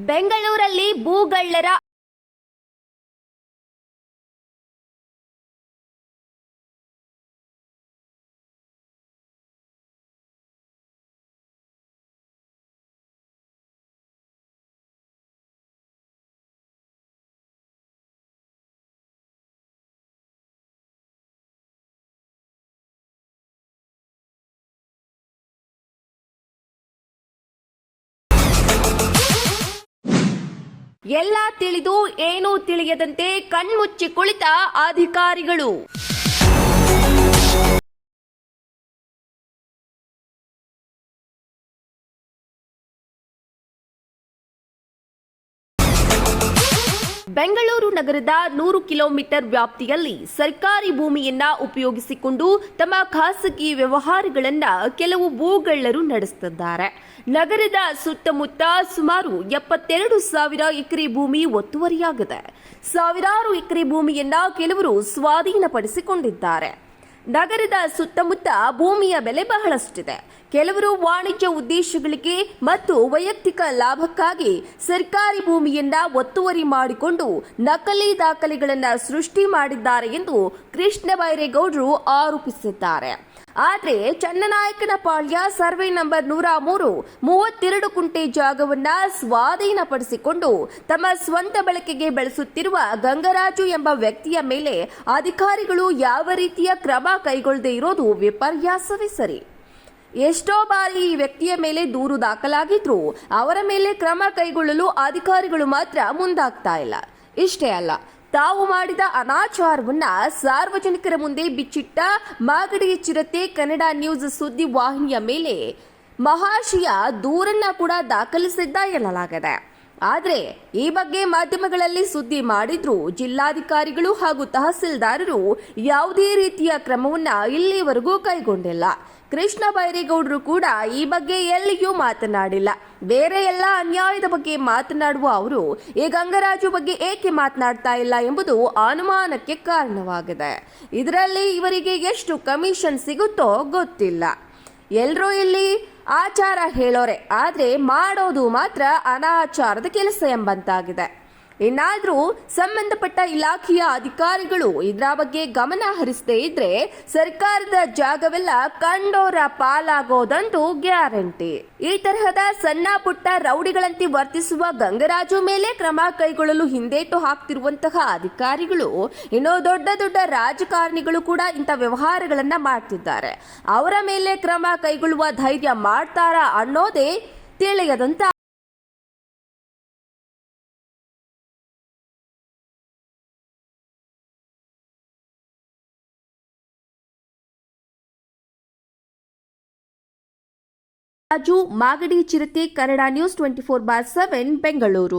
ಬೆಂಗಳೂರಲ್ಲಿ ಭೂಗಳ್ಳರ ಎಲ್ಲ ತಿಳಿದು ಏನೂ ತಿಳಿಯದಂತೆ ಕಣ್ಮುಚ್ಚಿ ಕುಳಿತ ಅಧಿಕಾರಿಗಳು. ಬೆಂಗಳೂರು ನಗರದ ನೂರು ಕಿಲೋಮೀಟರ್ ವ್ಯಾಪ್ತಿಯಲ್ಲಿ ಸರ್ಕಾರಿ ಭೂಮಿಯನ್ನ ಉಪಯೋಗಿಸಿಕೊಂಡು ತಮ್ಮ ಖಾಸಗಿ ವ್ಯವಹಾರಗಳನ್ನ ಕೆಲವು ಭೂಗಳ್ಳರು ನಡೆಸುತ್ತಿದ್ದಾರೆ ನಗರದ ಸುತ್ತಮುತ್ತ ಸುಮಾರು ಎಪ್ಪತ್ತೆರಡು ಸಾವಿರ ಎಕರೆ ಭೂಮಿ ಒತ್ತುವರಿಯಾಗಿದೆ. ಸಾವಿರಾರು ಎಕರೆ ಭೂಮಿಯನ್ನ ಕೆಲವರು ಸ್ವಾಧೀನಪಡಿಸಿಕೊಂಡಿದ್ದಾರೆ. ನಗರದ ಸುತ್ತಮುತ್ತ ಭೂಮಿಯ ಬೆಲೆ ಬಹಳಷ್ಟಿದೆ. ಕೆಲವರು ವಾಣಿಜ್ಯ ಉದ್ದೇಶಗಳಿಗೆ ಮತ್ತು ವೈಯಕ್ತಿಕ ಲಾಭಕ್ಕಾಗಿ ಸರ್ಕಾರಿ ಭೂಮಿಯನ್ನ ಒತ್ತುವರಿ ಮಾಡಿಕೊಂಡು ನಕಲಿ ದಾಖಲೆಗಳನ್ನು ಸೃಷ್ಟಿ ಮಾಡಿದ್ದಾರೆ ಎಂದು ಕೃಷ್ಣ ಬೈರೇಗೌಡರು ಆರೋಪಿಸಿದ್ದಾರೆ. ಆದರೆ ಚನ್ನನಾಯಕನ ಪಾಳ್ಯ ಸರ್ವೆ ನಂಬರ್ ನೂರ ಮೂರು, ಮೂವತ್ತೆರಡು ಕುಂಟೆ ಜಾಗವನ್ನ ಸ್ವಾಧೀನಪಡಿಸಿಕೊಂಡು ತಮ್ಮ ಸ್ವಂತ ಬಳಕೆಗೆ ಬಳಸುತ್ತಿರುವ ಗಂಗರಾಜು ಎಂಬ ವ್ಯಕ್ತಿಯ ಮೇಲೆ ಅಧಿಕಾರಿಗಳು ಯಾವ ರೀತಿಯ ಕ್ರಮ ಕೈಗೊಳ್ಳದೇ ಇರೋದು ವಿಪರ್ಯಾಸವೇ ಸರಿ. ಎಷ್ಟೋ ಬಾರಿ ಈ ವ್ಯಕ್ತಿಯ ಮೇಲೆ ದೂರು ದಾಖಲಾಗಿದ್ರು ಅವರ ಮೇಲೆ ಕ್ರಮ ಕೈಗೊಳ್ಳಲು ಅಧಿಕಾರಿಗಳು ಮಾತ್ರ ಮುಂದಾಗ್ತಾ ಇಲ್ಲ. ಇಷ್ಟೇ ಅಲ್ಲ ತಾವು ಮಾಡಿದ ಅನಾಚಾರವನ್ನ ಸಾರ್ವಜನಿಕರ ಮುಂದೆ ಬಿಚ್ಚಿಟ್ಟ ಮಾಗಡಿಯ ಚಿರತೆ ಕನ್ನಡ ನ್ಯೂಸ್ ಸುದ್ದಿ ವಾಹಿನಿಯ ಮೇಲೆ ಮಹಾಶಯ ದೂರನ್ನ ಕೂಡ ದಾಖಲಿಸಿದ್ದ ಎನ್ನಲಾಗಿದೆ. ಆದರೆ ಈ ಬಗ್ಗೆ ಮಾಧ್ಯಮಗಳಲ್ಲಿ ಸುದ್ದಿ ಮಾಡಿದ್ರೂ ಜಿಲ್ಲಾಧಿಕಾರಿಗಳು ಹಾಗೂ ತಹಸೀಲ್ದಾರರು ಯಾವುದೇ ರೀತಿಯ ಕ್ರಮವನ್ನ ಇಲ್ಲಿವರೆಗೂ ಕೈಗೊಂಡಿಲ್ಲ. ಕೃಷ್ಣ ಬೈರೇಗೌಡರು ಕೂಡ ಈ ಬಗ್ಗೆ ಎಲ್ಲಿಯೂ ಮಾತನಾಡಿಲ್ಲ. ಬೇರೆ ಎಲ್ಲ ಅನ್ಯಾಯದ ಬಗ್ಗೆ ಮಾತನಾಡುವ ಅವರು ಈ ಗಂಗರಾಜು ಬಗ್ಗೆ ಏಕೆ ಮಾತನಾಡ್ತಾ ಇಲ್ಲ ಎಂಬುದು ಅನುಮಾನಕ್ಕೆ ಕಾರಣವಾಗಿದೆ. ಇದರಲ್ಲಿ ಇವರಿಗೆ ಎಷ್ಟು ಕಮಿಷನ್ ಸಿಗುತ್ತೋ ಗೊತ್ತಿಲ್ಲ. ಎಲ್ರೂ ಇಲ್ಲಿ ಆಚಾರ ಹೇಳೋರೆ. ಆದರೆ ಮಾಡೋದು ಮಾತ್ರ ಅನಾಚಾರದ ಕೆಲಸ ಎಂಬಂತಾಗಿದೆ. ಇನ್ನಾದ್ರೂ ಸಂಬಂಧಪಟ್ಟ ಇಲಾಖೆಯ ಅಧಿಕಾರಿಗಳು ಇದರ ಬಗ್ಗೆ ಗಮನ ಹರಿಸದೇ ಇದ್ರೆ ಸರ್ಕಾರದ ಜಾಗವೆಲ್ಲ ಕಂಡೋರ ಪಾಲಾಗೋದಂತೂ ಗ್ಯಾರಂಟಿ. ಈ ತರಹದ ಸಣ್ಣ ಪುಟ್ಟ ರೌಡಿಗಳಂತೆ ವರ್ತಿಸುವ ಗಂಗರಾಜು ಮೇಲೆ ಕ್ರಮ ಕೈಗೊಳ್ಳಲು ಹಿಂದೇಟು ಹಾಕ್ತಿರುವಂತಹ ಅಧಿಕಾರಿಗಳು ಇನ್ನು ದೊಡ್ಡ ದೊಡ್ಡ ರಾಜಕಾರಣಿಗಳು ಕೂಡ ಇಂಥ ವ್ಯವಹಾರಗಳನ್ನ ಮಾಡ್ತಿದ್ದಾರೆ. ಅವರ ಮೇಲೆ ಕ್ರಮ ಕೈಗೊಳ್ಳುವ ಧೈರ್ಯ ಮಾಡ್ತಾರಾ ಅನ್ನೋದೇ ತಿಳಿಯದಂತ ರಾಜು ಮಾಗಡಿ ಚಿರತೆ Kannada news twenty four bar seven Bengaluru.